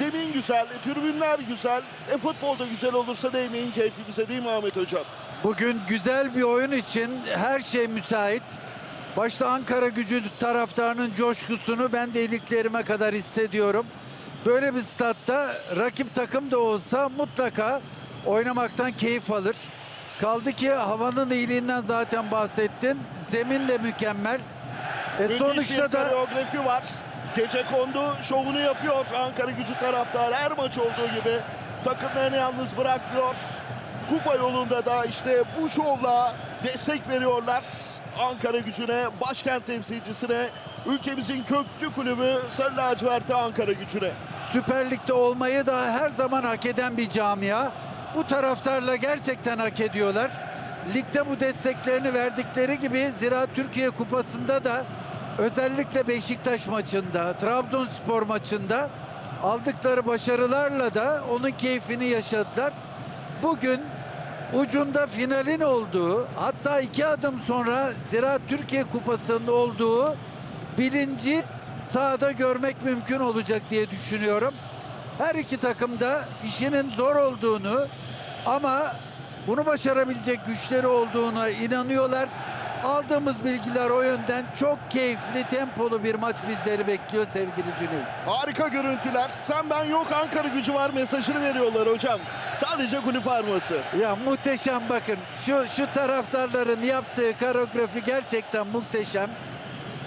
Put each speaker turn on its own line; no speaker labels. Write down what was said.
zemin güzel, tribünler güzel. E futbolda güzel olursa değmeyin keyfimize değil mi Ahmet Hocam?
Bugün güzel bir oyun için her şey müsait. Başta Ankara gücü taraftarının coşkusunu ben de iliklerime kadar hissediyorum. Böyle bir statta rakip takım da olsa mutlaka oynamaktan keyif alır. Kaldı ki havanın iyiliğinden zaten bahsettin. Zemin de mükemmel. E
Müthiş
sonuçta
bir
da
koreografi var. Gece kondu şovunu yapıyor Ankara gücü taraftarı her maç olduğu gibi. Takımlarını yalnız bırakmıyor. Kupa yolunda da işte bu şovla destek veriyorlar. Ankara gücüne, başkent temsilcisine, ülkemizin köklü kulübü Sarı Lacivert'te Ankara gücüne.
Süper Lig'de olmayı da her zaman hak eden bir camia. Bu taraftarla gerçekten hak ediyorlar. Ligde bu desteklerini verdikleri gibi Zira Türkiye Kupası'nda da özellikle Beşiktaş maçında, Trabzonspor maçında aldıkları başarılarla da onun keyfini yaşadılar. Bugün ucunda finalin olduğu hatta iki adım sonra Zira Türkiye Kupası'nın olduğu bilinci sahada görmek mümkün olacak diye düşünüyorum. Her iki takım da işinin zor olduğunu ama bunu başarabilecek güçleri olduğuna inanıyorlar. Aldığımız bilgiler o yönden çok keyifli, tempolu bir maç bizleri bekliyor sevgili Cüneyt.
Harika görüntüler. Sen ben yok Ankara gücü var mesajını veriyorlar hocam. Sadece kulüp arması.
Ya muhteşem bakın. Şu şu taraftarların yaptığı koreografi gerçekten muhteşem.